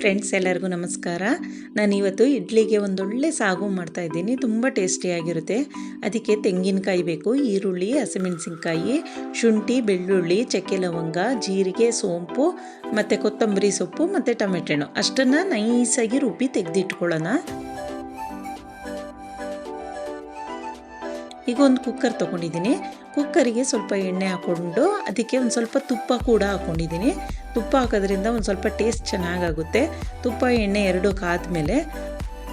Friends ಎಲ್ಲರಿಗೂ ನಮಸ್ಕಾರ. ನಾನು ಇವತ್ತು ಇಡ್ಲಿಗೆ ಒಂದೊಳ್ಳೆ ಸಾಗು ಮಾಡ್ತಾ ಇದ್ದೀನಿ. ತುಂಬ ಟೇಸ್ಟಿಯಾಗಿರುತ್ತೆ ಅದಕ್ಕೆ ತೆಂಗಿನಕಾಯಿ ಬೇಕು, ಈರುಳ್ಳಿ, ಹಸಿಮೆಣಸಿನ್ಕಾಯಿ, ಶುಂಠಿ, ಬೆಳ್ಳುಳ್ಳಿ, ಚಕ್ಕೆ ಲವಂಗ, ಜೀರಿಗೆ, ಸೋಂಪು, ಮತ್ತು ಕೊತ್ತಂಬರಿ ಸೊಪ್ಪು, ಮತ್ತು ಟೊಮೆಟೊ ಹಣ್ಣು. ಅಷ್ಟನ್ನು ನೈಸಾಗಿ ರುಬ್ಬಿ ತೆಗೆದಿಟ್ಕೊಳ್ಳೋಣ. ಈಗ ಒಂದು ಕುಕ್ಕರ್ ತೊಗೊಂಡಿದ್ದೀನಿ. ಕುಕ್ಕರಿಗೆ ಸ್ವಲ್ಪ ಎಣ್ಣೆ ಹಾಕ್ಕೊಂಡು ಅದಕ್ಕೆ ಒಂದು ಸ್ವಲ್ಪ ತುಪ್ಪ ಕೂಡ ಹಾಕ್ಕೊಂಡಿದ್ದೀನಿ. ತುಪ್ಪ ಹಾಕೋದ್ರಿಂದ ಒಂದು ಸ್ವಲ್ಪ ಟೇಸ್ಟ್ ಚೆನ್ನಾಗಾಗುತ್ತೆ. ತುಪ್ಪ, ಎಣ್ಣೆ ಎರಡು ಕಾದ್ಮೇಲೆ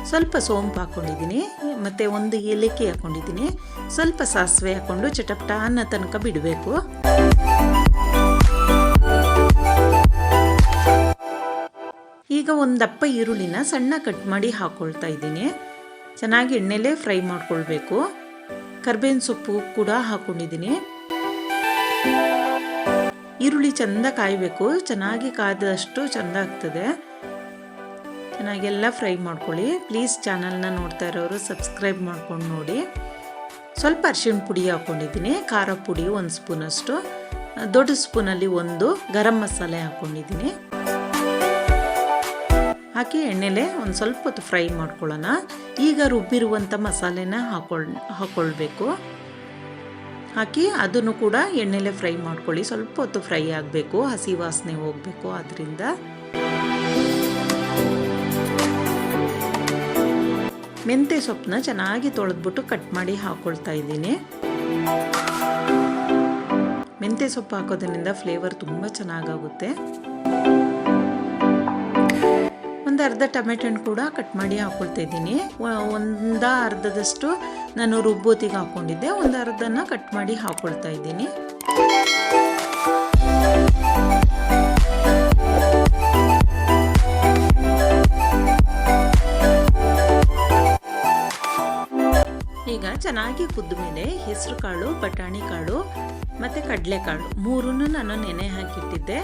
ಸ್ವಲ್ಪ ಸೋಂಪು ಹಾಕ್ಕೊಂಡಿದ್ದೀನಿ. ಮತ್ತು ಒಂದು ಏಲಕ್ಕಿ ಹಾಕ್ಕೊಂಡಿದ್ದೀನಿ. ಸ್ವಲ್ಪ ಸಾಸಿವೆ ಹಾಕ್ಕೊಂಡು ಚಟಪಟ ಅನ್ನ ತನಕ ಬಿಡಬೇಕು. ಈಗ ಒಂದು ದಪ್ಪ ಈರುಳ್ಳಿನ ಸಣ್ಣ ಕಟ್ ಮಾಡಿ ಹಾಕ್ಕೊಳ್ತಾ ಇದ್ದೀನಿ. ಚೆನ್ನಾಗಿ ಎಣ್ಣೆಲೇ ಫ್ರೈ ಮಾಡ್ಕೊಳ್ಬೇಕು. ಕರ್ಬೇವಿನ ಸೊಪ್ಪು ಕೂಡ ಹಾಕ್ಕೊಂಡಿದ್ದೀನಿ ಈರುಳ್ಳಿ ಚೆಂದ ಕಾಯಬೇಕು. ಚೆನ್ನಾಗಿ ಕಾದಷ್ಟು ಚೆಂದ ಆಗ್ತದೆ. ಚೆನ್ನಾಗೆಲ್ಲ ಫ್ರೈ ಮಾಡ್ಕೊಳ್ಳಿ. ಪ್ಲೀಸ್ ಚಾನಲ್ನ ನೋಡ್ತಾ ಇರೋರು ಸಬ್ಸ್ಕ್ರೈಬ್ ಮಾಡ್ಕೊಂಡು ನೋಡಿ. ಸ್ವಲ್ಪ ಅರಿಶಿಣ ಪುಡಿ ಹಾಕ್ಕೊಂಡಿದ್ದೀನಿ ಖಾರ ಪುಡಿ ಒಂದು ಸ್ಪೂನಷ್ಟು. ದೊಡ್ಡ ಸ್ಪೂನಲ್ಲಿ ಒಂದು ಗರಂ ಮಸಾಲೆ ಹಾಕ್ಕೊಂಡಿದ್ದೀನಿ ಹಾಕಿ ಎಣ್ಣೆಲೆ ಒಂದು ಸ್ವಲ್ಪ ಹೊತ್ತು ಫ್ರೈ ಮಾಡ್ಕೊಳ್ಳೋಣ. ಈಗ ರುಬ್ಬಿರುವಂಥ ಮಸಾಲೆನ ಹಾಕೊಳ್ ಹಾಕ್ಕೊಳ್ಬೇಕು ಹಾಕಿ ಅದನ್ನು ಕೂಡ ಎಣ್ಣೆಲೆ ಫ್ರೈ ಮಾಡ್ಕೊಳ್ಳಿ. ಸ್ವಲ್ಪ ಹೊತ್ತು ಫ್ರೈ ಆಗಬೇಕು. ಹಸಿ ವಾಸನೆ ಹೋಗಬೇಕು ಅದರಿಂದ ಮೆಂತೆ ಸೊಪ್ಪನ್ನ ಚೆನ್ನಾಗಿ ತೊಳೆದ್ಬಿಟ್ಟು ಕಟ್ ಮಾಡಿ ಹಾಕ್ಕೊಳ್ತಾ ಇದ್ದೀನಿ. ಮೆಂತೆ ಸೊಪ್ಪು ಹಾಕೋದ್ರಿಂದ ಫ್ಲೇವರ್ ತುಂಬ ಚೆನ್ನಾಗಾಗುತ್ತೆ. ಒಂದು ಅರ್ಧ ಟೊಮೆಟೊ ಹಣ್ಣು ಕೂಡ ಕಟ್ ಮಾಡಿ ಹಾಕ್ಕೊಳ್ತಾ ಇದ್ದೀನಿ. ಒಂದ ಅರ್ಧದಷ್ಟು ನಾನು ರುಬ್ಬೋತಿಗೆ ಹಾಕೊಂಡಿದ್ದೆ. ಒಂದು ಅರ್ಧನ ಕಟ್ ಮಾಡಿ ಹಾಕೊಳ್ತಾ ಇದ್ದೀನಿ. ಈಗ ಚೆನ್ನಾಗಿ ಕುದ್ದ ಮೇಲೆ ಹೆಸರು ಕಾಳು, ಬಟಾಣಿ ಕಾಳು ಮತ್ತು ಕಡಲೆಕಾಳು ಮೂರನ್ನು ನಾನು ನೆನೆ ಹಾಕಿಟ್ಟಿದ್ದೆ.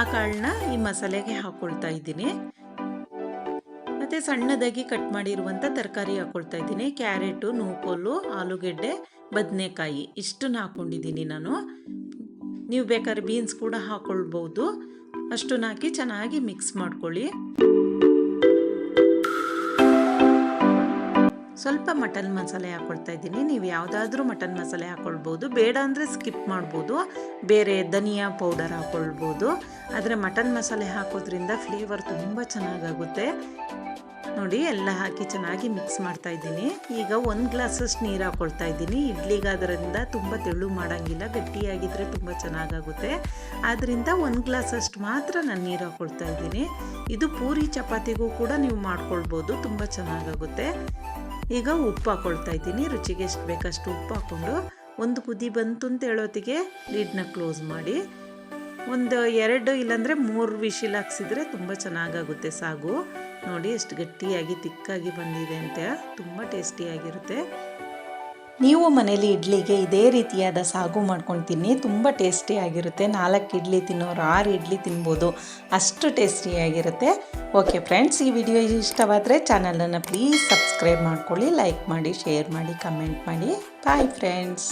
ಆ ಕಾಳನ್ನ ಈ ಮಸಾಲೆಗೆ ಹಾಕ್ಕೊಳ್ತಾ ಇದ್ದೀನಿ. ಮತ್ತು ಸಣ್ಣದಾಗಿ ಕಟ್ ಮಾಡಿರುವಂಥ ತರಕಾರಿ ಹಾಕ್ಕೊಳ್ತಾ ಇದ್ದೀನಿ. ಕ್ಯಾರೆಟು ನೂಕೋಲು ಆಲೂಗೆಡ್ಡೆ, ಬದನೆಕಾಯಿ ಇಷ್ಟನ್ನು ಹಾಕ್ಕೊಂಡಿದ್ದೀನಿ ನಾನು. ನೀವು ಬೇಕಾದ್ರೆ ಬೀನ್ಸ್ ಕೂಡ ಹಾಕ್ಕೊಳ್ಬೋದು ಅಷ್ಟನ್ನು ಹಾಕಿ ಚೆನ್ನಾಗಿ ಮಿಕ್ಸ್ ಮಾಡ್ಕೊಳ್ಳಿ. ಸ್ವಲ್ಪ ಮಟನ್ ಮಸಾಲೆ ಹಾಕ್ಕೊಳ್ತಾ ಇದ್ದೀನಿ. ನೀವು ಯಾವುದಾದ್ರೂ ಮಟನ್ ಮಸಾಲೆ ಹಾಕ್ಕೊಳ್ಬೋದು ಬೇಡ ಅಂದರೆ ಸ್ಕಿಪ್ ಮಾಡ್ಬೋದು. ಬೇರೆ ಧನಿಯಾ ಪೌಡರ್ ಹಾಕ್ಕೊಳ್ಬೋದು ಆದರೆ ಮಟನ್ ಮಸಾಲೆ ಹಾಕೋದ್ರಿಂದ ಫ್ಲೇವರ್ ತುಂಬ ಚೆನ್ನಾಗಾಗುತ್ತೆ. ನೋಡಿ ಎಲ್ಲ ಹಾಕಿ ಚೆನ್ನಾಗಿ ಮಿಕ್ಸ್ ಮಾಡ್ತಾ ಇದ್ದೀನಿ. ಈಗ ಒಂದು ಗ್ಲಾಸಷ್ಟು ನೀರು ಹಾಕೊಳ್ತಾ ಇದ್ದೀನಿ. ಇಡ್ಲಿಗಾದ್ರಿಂದ ತುಂಬ ತೆಳು ಮಾಡೋಂಗಿಲ್ಲ ಗಟ್ಟಿಯಾಗಿದ್ದರೆ ತುಂಬ ಚೆನ್ನಾಗಾಗುತ್ತೆ. ಆದ್ದರಿಂದ ಒಂದು ಗ್ಲಾಸಷ್ಟು ಮಾತ್ರ ನಾನು ನೀರು ಹಾಕ್ಕೊಳ್ತಾ ಇದ್ದೀನಿ. ಇದು ಪೂರಿ ಚಪಾತಿಗೂ ಕೂಡ ನೀವು ಮಾಡ್ಕೊಳ್ಬೋದು, ತುಂಬ ಚೆನ್ನಾಗಾಗುತ್ತೆ. ಈಗ ಉಪ್ಪು ಹಾಕ್ಕೊಳ್ತಾ ಇದ್ದೀನಿ. ರುಚಿಗೆ ಎಷ್ಟು ಬೇಕಷ್ಟು ಉಪ್ಪು ಹಾಕ್ಕೊಂಡು ಒಂದು ಕುದಿ ಬಂತು ಅಂತ ಹೇಳೋತ್ತಿಗೆ ಲೀಡ್ನ ಕ್ಲೋಸ್ ಮಾಡಿ. ಒಂದು ಎರಡು ಇಲ್ಲಾಂದರೆ ಮೂರು ವಿಶಿಲ್ ಹಾಕ್ಸಿದ್ರೆ ತುಂಬ ಚೆನ್ನಾಗಾಗುತ್ತೆ ಸಾಗು. ನೋಡಿ ಎಷ್ಟು ಗಟ್ಟಿಯಾಗಿ, ತಿಕ್ಕಾಗಿ ಬಂದಿದೆ ಅಂತ. ತುಂಬ ಟೇಸ್ಟಿಯಾಗಿರುತ್ತೆ ನೀವು ಮನೇಲಿ ಇಡ್ಲಿಗೆ ಇದೇ ರೀತಿಯಾದ ಸಾಗು ಮಾಡ್ಕೊಂಡು ತಿನ್ನಿ ತುಂಬ ಟೇಸ್ಟಿಯಾಗಿರುತ್ತೆ ನಾಲ್ಕು ಇಡ್ಲಿ ತಿನ್ನೋರು ಆರು ಇಡ್ಲಿ ತಿನ್ಬೋದು. ಅಷ್ಟು ಟೇಸ್ಟಿಯಾಗಿರುತ್ತೆ ಓಕೆ ಫ್ರೆಂಡ್ಸ್ ಈ ವಿಡಿಯೋ ಇಷ್ಟವಾದರೆ ಚಾನಲನ್ನು ಪ್ಲೀಸ್ ಸಬ್ಸ್ಕ್ರೈಬ್ ಮಾಡ್ಕೊಳ್ಳಿ ಲೈಕ್ ಮಾಡಿ ಶೇರ್ ಮಾಡಿ ಕಮೆಂಟ್ ಮಾಡಿ. Bye friends